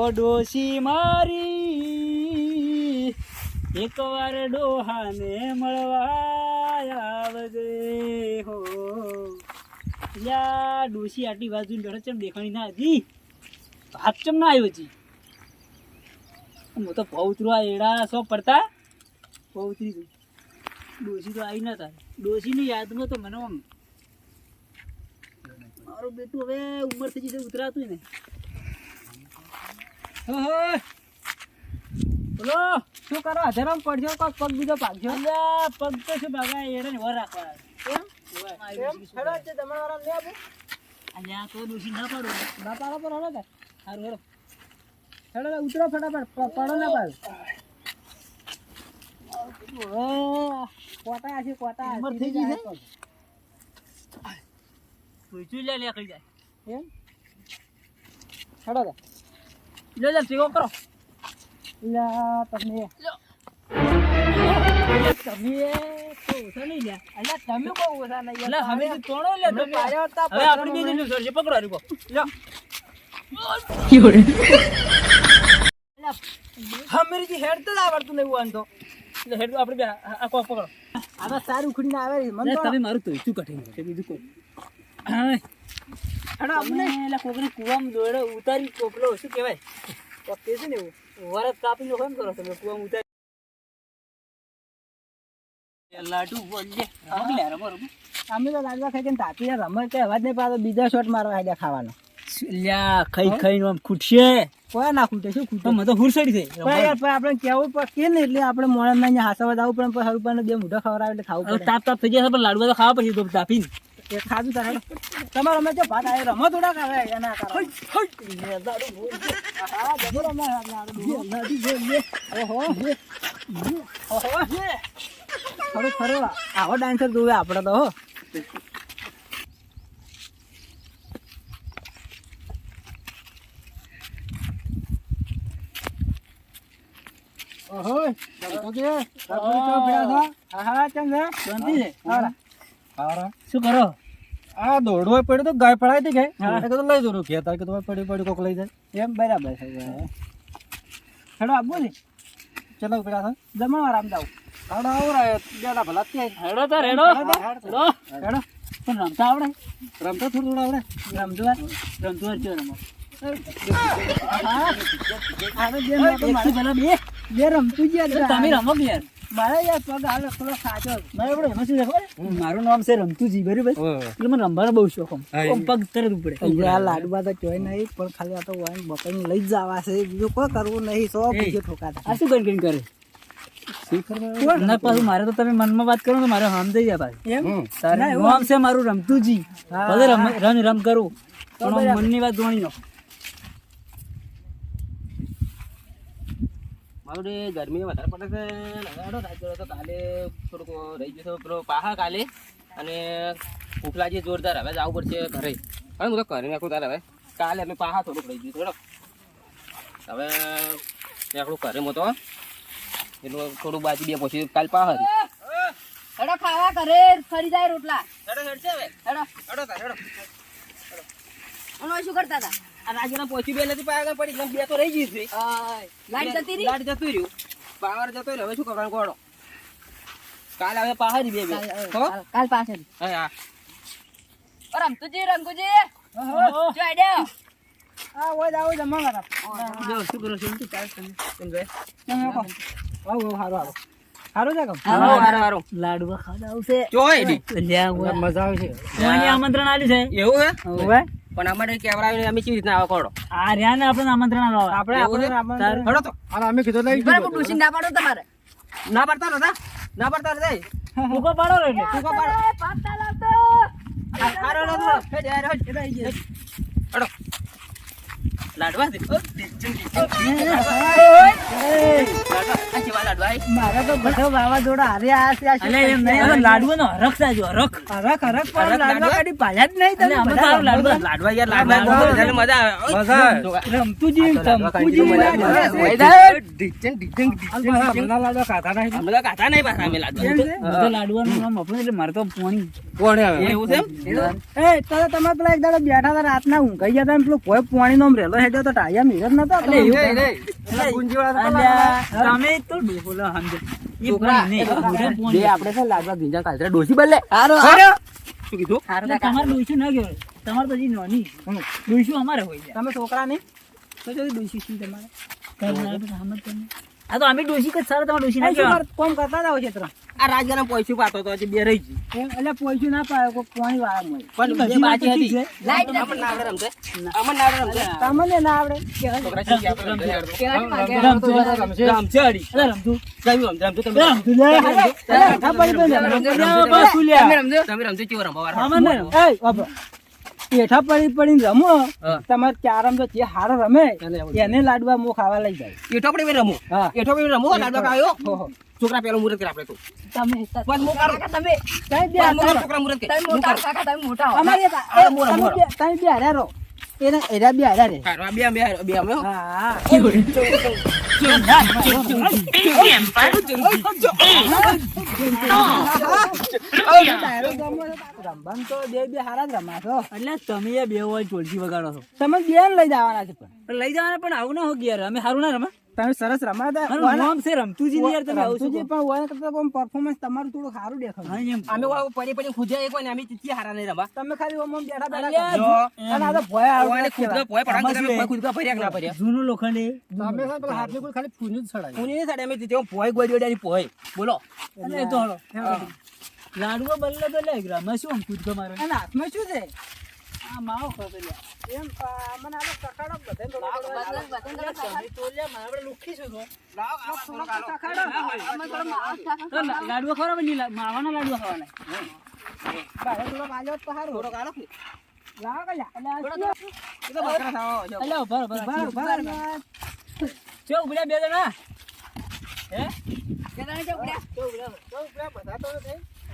હો ડોશી મારી. એકવાર ડોહાને મળવા આવજે હો. યા ડોશી, આટલી બાજુ લડત ચમ દેખાણી ના હતી? હાથ ચમ ના આવ્યો જી હું તો પૌતરો એડા સો પડતા પૌતરી ગઈ ડોશી તો આવી નતા ડોશીની યાદમાં તો મને આમ મારું બેટું હવે ઉંમર થઈ જશે ઉતરાતું ને બોલો શું કરો? હજારામ પડજો કોક? પગ બીજો પાકશો પગ તો શું ભાગા એડે ને વર રાખવા એમ? એમ? હેડો આજે તમારા વાળા લે આપો. અલ્યા તો ડોશી ના પાડો. ના પાડો પર હેડો કે. સારું હેરો. હેડો ઉતરો ફટાફટ. પડો ના પાડ કોટા હશે કોટા થઈ ગઈ જાય છે? લે લે જાય? એમ? હેડો. લે લે ટેકો કરો. લા, તમે. અલ્યા, તમે તો ઓછા નહીં લ્યા. અલ્યા તમે બહુ ઓછા નહીં. અલ્યા હવે તો તોણો લે તમે પાડ્યા હતા, હવે આપણે બે પકડો જણ સરશે પકડો હરીકો લ્યો હમીરજી હેડ તો આવડતું નહીં આમ તો. લે હેડ આપણે બે આ કોક પકડો. આ તો સારી ઉખડીને આવે છે. મને લે, તમે મારું તો શું કઠિન છે. બીજું કોઈ. હા હેડો આપણે એટલે કોકરી કુવામાં દોડે ઉતારી કોકલો શું કહેવાય? કોક છે ને વરસ કાપી લો કેમ કરો તમે કુવામાં ઉતારી લાડુ બોલજે રમો રમો રમો. અમે તો લાડવા ખાઈ તાપી રમત કે અવાજ નહીં પાડો બીજો શોટ મારવા આઈડિયા ખાવાનો. લ્યા ખાઈ ખાઈને આમ ખૂટશે. કોઈ ના ખૂટે શું ખૂટે? મને તો હુરસડી થઈ પણ યાર પણ આપણે કેવું પડે ને એટલે આપણે મોડા ના હાસવા જવું પણ હરું પણ બે મોઢા ખવડાવે એટલે ખાવું તાપ તાપ થઈ જશે પણ લાડવા તો ખાવા પછી તો તાપીને. એ ખાધું તારે તમારે અમે જો ભાત આવે રમો થોડાક આવે એના હા ખરું ખરું. આવો ડાન્સર જોવે આપણે તો હો. ઓહો. ઓકે. હા હા ચંદ્ર શાંતિ છે? હારા શું કરો? આ દોડવો પડ્યો તો ગાય પડાય હતી ગાય. કીધું લઈ ખેતર કે તમારે પડી પડી કોક લઈ જાય. એમ બરાબર છે હેડો ચલો પેલા થાય જમણવાર આમ જાવ હેડો આવો રે બેડા ભલા ત્યાં હેડો તાર હેડો. હેડો હેડો. પણ રમતા આવડે. રમતા થોડું થોડું આવડે. રમતું રમતું છે રમો જ તમે રમો યાર મારે યાર પગ હાલ થોડો સાચો. મારે આપણે એમાં શું ખબર? મારું નામ છે રમતુજી બરાબર? એટલે મને રમવાનો બહુ શોખ આમ. પગ તરત ઉપડે. આ લાડવા તો ચોય નહીં પણ ખાલી આ તો વાઈન બપાઈને લઈ જ જવા છે. બીજું કોઈ કરવું નહીં સો. બીજો ઠોકાતા. આ શું કરી? કરે પાછું મારે તો તમે મનમાં વાત કરો ને મારે હમ થઈ ગયા પાછું. નામ છે મારું રમતુજી. રમ રમ કરું પણ મનની વાત જોણી નો મારું ગરમી વધારે પડે છે. લગાડો રાખ્યો તો કાલે થોડુંક રહી જશે પેલો પાહા કાલે અને ભૂખ જે જોરદાર હવે જવું પડશે ઘરે. હવે હું તો ઘરે નાખું તારે હવે. કાલે અમે પાહા થોડુંક રહી ગયું થોડો હવે આપણું ઘરે મોતો. એટલું થોડું બાજુ બે પછી કાલ પાહા. હેડો ખાવા કરે ફરી જાય રોટલા. હેડો હેડ હવે. હેડો. હેડો તાર હેડો. શું કરતા હતા? આ રાજ્યના પહોંચી બે નથી પાયા પડી એટલે બે તો રહી ગઈ છે. લાઈટ જતી રહી? લાઈટ જતું રહ્યું. પાવર જતો રહ્યો હવે શું કરવાનું કોડો કાલ હવે પાહા બે બે. કાલ- હો કાલ- કાલ પાછળ હા હા. ઓ રમતુજી રંગુજી. જો આઈડિયા આ ઓય દાવ જમા વાળા જો, શું કરો તો ચાલ તમે. સમજાય આવો આવો હારો હારો. હારો છે કામ? હારો હારો હારો. લાડવા ખાવા આવશે ડી લ્યા મજા આવશે મને આમંત્રણ આલ્યું છે. એવું હે? હવે? પણ અમારે કેવડાવીને અમે કેવી રીતના આવા કોડો આ રહ્યા ને આપણે આમંત્રણ આવો આપણે આપણે હડો તો. અને અમે કીધું લઈ બરાબર ડૂસી ના પાડો તમારે. ના પડતા નતા? ના પડતા રે ટૂંકો પાડો રે એટલે. તું કો પાડો પાડતા લાવતો હારો ના થોડો જાય હેડ. હડો. લાડવા દે. મારે તો બધો વાવાઝોડા હારે આ છે આ એમ નહીં લાડવાનો હરખ થાય હરખ. હરખ હરખ પણ લાડવા લાડવા? કાઢી પાયા જ નહીં તમે અમે તો લાડવા? લાડવા યાર લાડવા બધાને મજા આવે. જો, લાડવા ખાતા નહીં. નહીં પાછા અમે લાડવા. તો લાડવાનું નામ આપણું એટલે મારે તો પોણી. કોણે એવું છે એ તારે તમે પેલા એક દાડો બેઠા હતા રાતના ઊંઘાઈ ગયા હતા પેલું કોઈ પાણી નો રેલો હેડ્યો તો ટાયા મિરર નતો તમે તો બોલો આ તો અમે ડોસી કે સારા તમારે ડોસી કોમ કરતા ત્રણ આ રાજાને પૈસું પાતો તો હજી બે રહી ગઈ એટલે પોઈશું ના પાયો કોઈ પાણી વાળા મળે પણ બધી બે વાત બાકી ઠીક હતી લાઈટ અમન ના આવડે રમતે અમને ના આવડે રમતે તમને ના આવડે રમશે. રમશે રમતે? રમતું તમે રમતે કેવો રમવા હેઠા પડી પડીને રમો. તમારે ક્યાં તો જે હારો રમે એને એને લાડવા મો ખાવા લઈ જાય. એઠો પડી રમો. એઠો પડી રમો લાડવા ખાયો. છોકરા પેલો મુરત કરે આપણે તો. તમે બસ મો કરો. કાકા. તમે કઈ બે મો હારા. છોકરા મુરત કે તમે મોટા કાકા તમે મોટા હો. અમારે એ, મોરો, તમે મોરો. બે- તમે બે હારા રહો. એને એરા બે હારા રે હારો બે બે બે અમે હો. હા. રમવાનું તો બે બે હારા જ રમાશો એટલે તમે એ બે હોય ચોલજી વગાડો છો. તમે બે લઈ જવાના છે પણ. લઈ જવાના પણ આવું ના હો ગયા અમે સારું ના રમા. તમે સરસ રમાતા નામ છે રમતું જી યાર તમે આવું રમતુજી શું પણ હોય કરતા કોમ પરફોર્મન્સ તમારું થોડું સારું દેખાય. અમે વાળો પડી પડી ખુજ્યા એક ને અમે ચીચી હારા નહીં રમવા. તમે ખાલી ઓમ ઓમ બેઠા બેઠા જો, અને આ તો ભોય આવડે ઓને ખુદનો ભોય પડાવ તમે ભોય ખુદકા ભર્યા કે ના ભર્યા. જૂનું લોખંડ. તમે સાહેબ હાથ હાથની કોઈ ખાલી ફૂની જ ચડાવી ફૂની નહીં સાડે અમે તે ભોય ગોડી ગોડી ભોય. બોલો. એટલે એ તો હળો. લાડવો બદલે તો લે ગ્રામમાં શું આમ કૂદકો મારે? અને હાથમાં શું છે? આ માવો ખાતો લે. એમ મને કકાડો આપણે લુખી શું છો. તો. લાડવો ખવડાવો ને માવાના લાડવા ખાવાના. બારે થોડો તો કાઢો લાવો. બકરા ખાવા. ચો ઉભર્યા બે જણા. હે? ઊભા, તો ઊભા, બધા તો.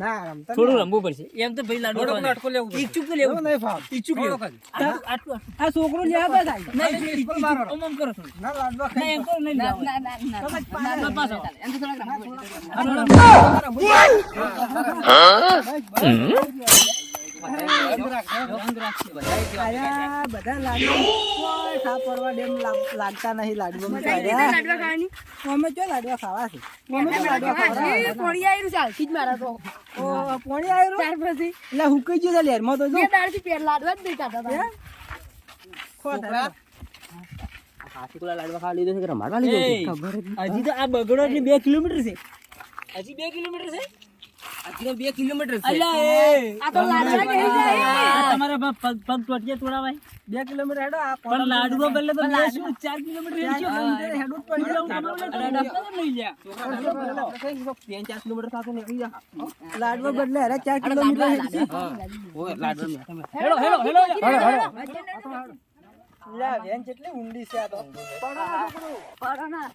ના, થોડું. રમવું પડશે. એમ તો ભાઈ લાડુ. નાટકો લેવું. ઈચ્છુક તો લેવું નહીં ફાવ ઈચ્છુક લેવું આટલું આટલું. આ છોકરો લ્યા હતા સાહેબ. નહીં ઈચ્છુક. ઓમ ઓમ કરો ના, લાડવા ના એમ કરો નહીં ના, ના, ના, ના. ના, ના, પાછો. એમ તો થોડા રમવું પડશે. રાખશે બધા. આયા બધા લાડવા પડવા ડેમ લાગતા નહીં લાડવા અમે તો કઈ આયા. લાડવા ખાવાની? અમે જો લાડવા ખાવા છે અમે તો લાડવા ખાવા હજી આયરું ચાલતી જ મારા તો. પોણી આવ્યું ત્યાર પછી એટલે હુકાઈ ગયું છે લેરમાં તો જો બે દાડથી પેટ લાડવા જ નહીં ખાતા હતા. હાથી લાડવા ખાવા લીધો છે કે રમાડવા લીધો ખબર હજી તો આ બગડો બે કિલોમીટર છે હજી બે કિલોમીટર છે હજી બે કિલોમીટર લાડવા તમારા પગ પગ પગ ટોટિયા તોડાવાય. બે કિલોમીટર હેડો પણ લાડવો બદલે તો બે શું ચાર કિલોમીટર ચાર હેડજો. કિલોમીટર હેડવું જ પડી એટલે હું તમારું એટલે ડબલ જ લઈ લ્યા. આપણે કઈ ત્રણ ચાર કિલોમીટર થતું ને આવી બદલે હેડે ચાર કિલોમીટર લાડવા. તમે. હેલો હેલો હેલો લે, ઊંડી છે આ તો. પડો ના.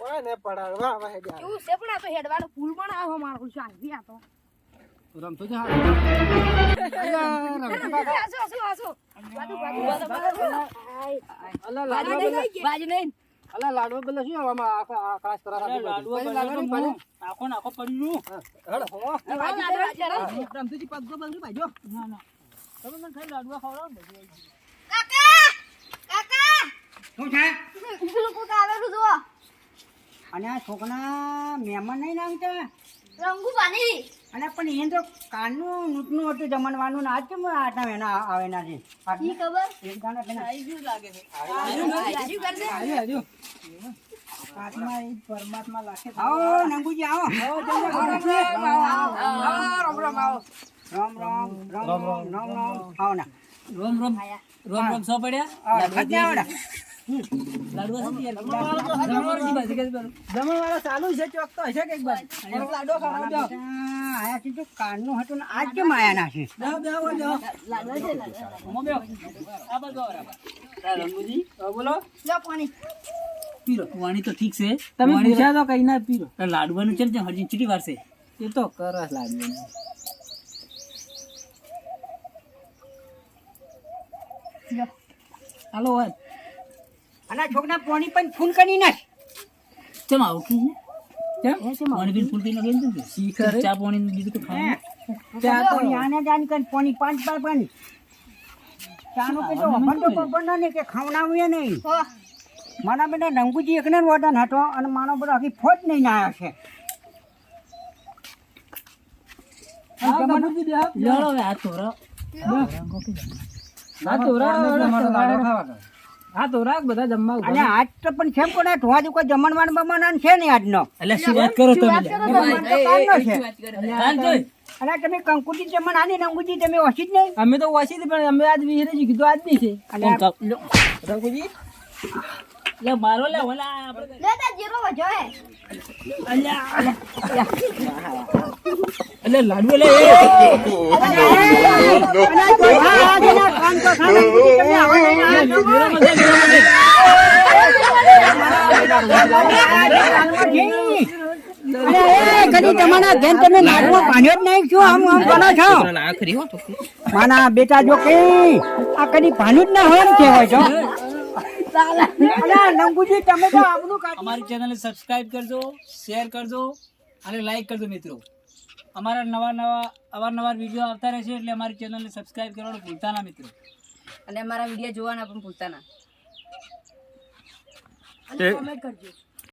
ઓય ને પડાડવા હવે હેડ્યા. એવું છે પણ આ તો હેડવાનો ફૂલ પણ આવો મારો શાંતિ આ તો. રમતો જ હારો. આસો, આસો, આસો. બાજુ, બાજુ, બાજુ, બાજુ. અલા, બાજુ નહીં, બાજુ નહીં. અલા, લાડવા બદલે શું આવામાં આખા આકાશ કરા સાથે લાડુ તો હું આખો નાખો આખો પડી રહ્યું. હેડો, હો. બાજુ, બાજુ, બાજુ. રમતુજી પગ તો બંધ ભાઈજો. ના ના તમે મને ખાલી લાડવા ખવડાવો ને બધું આવી ગયું. શું છે? પેલું કોક આવેલું જુઓ. અને આ છોકરા મહેમાન નહીં લાગતા રંગુ પાણી. અને પણ એ તો કાનનું નૂતનું હતું જમણવાનું ને આજ કેમ આટલા મહિના આવેના છે? ઈ ખબર? એક ગાના પેલા. આત્મા એ પરમાત્મા લાખે આવો નંગુજી આવો. આવો, રામ, રામ, આવો. રામ રામ રામ રામ રામ. રામ આવો ના રોમ રોમ. રોમ રામ. સો પડ્યા? જમણવાળા ચાલુ છે હશે લાડો. આયા છે કાનનું હતું ને આજ કેમ આયા ના છે? બોલો. પાણી. પીરો વાણી તો ઠીક છે. તમે પૂછ્યા તો કઈ ના પીરો. લાડવાનું છે ને હજી ચીટી વારશે. એ તો કરસ લાડવાનું. હાલો હોય અને બધા છોકરા પોણી પણ ફૂલ કરી નાખ. ચમ આવું કે કેમ પાણી પીને ફૂલ પી નાખે ને? શીખર ચા પાણી બીજું તો ખાવાનું ચા તો આને જાણ કર પોણી પાંચ બાર પાણી ચાનો કે તો અમર તો ખબર ને કે ખાવડાવું નહીં. મારા બેટા રંગુજી એકને વતન હતો અને મારો બધો આખી ફોજ નહીં નાયા છે. હાથ ધોરા, મારો લાડુ ખાવાનો. હાથ રાખ બધા જમવા અને આજ તો પણ છે કોને જો કોઈ જમણવાન બમણવાન છે નહીં આજનો એટલે શું વાત કરો તમે તો. અને તમે કંકુજી જમણ આની રંગુજી તમે ઓછી જ નહીં અમે તો ઓછી પણ અમે આજ વિહીરે જ કીધું આજ નહીં છે અને લે મારો લે ઓલા આપણે- લે તાર જીરો વધ્યો હે એટલે લાડુ લે એ. કદી તમારા ઘેર તમે નાગમાં પાણી જ નહીં આમ આમ કરો છો. ના ખરી હો તો. માના બેટા જો કે આ કદી પાણી જ ના હોય એમ કહેવાય છો. નંગુજી તમે તો આપણું અમારી ચેનલને સબસ્ક્રાઇબ કરજો શેર કરજો અને લાઈક કરજો મિત્રો. અમારા નવા નવા અવારનવાર વીડિયો આવતા રહેશે એટલે અમારી ચેનલને સબસ્ક્રાઈબ કરવાનું ભૂલતા ના મિત્રો. અને અમારા વીડિયો જોવાના પણ ભૂલતા ના. કમેન્ટ કરજો.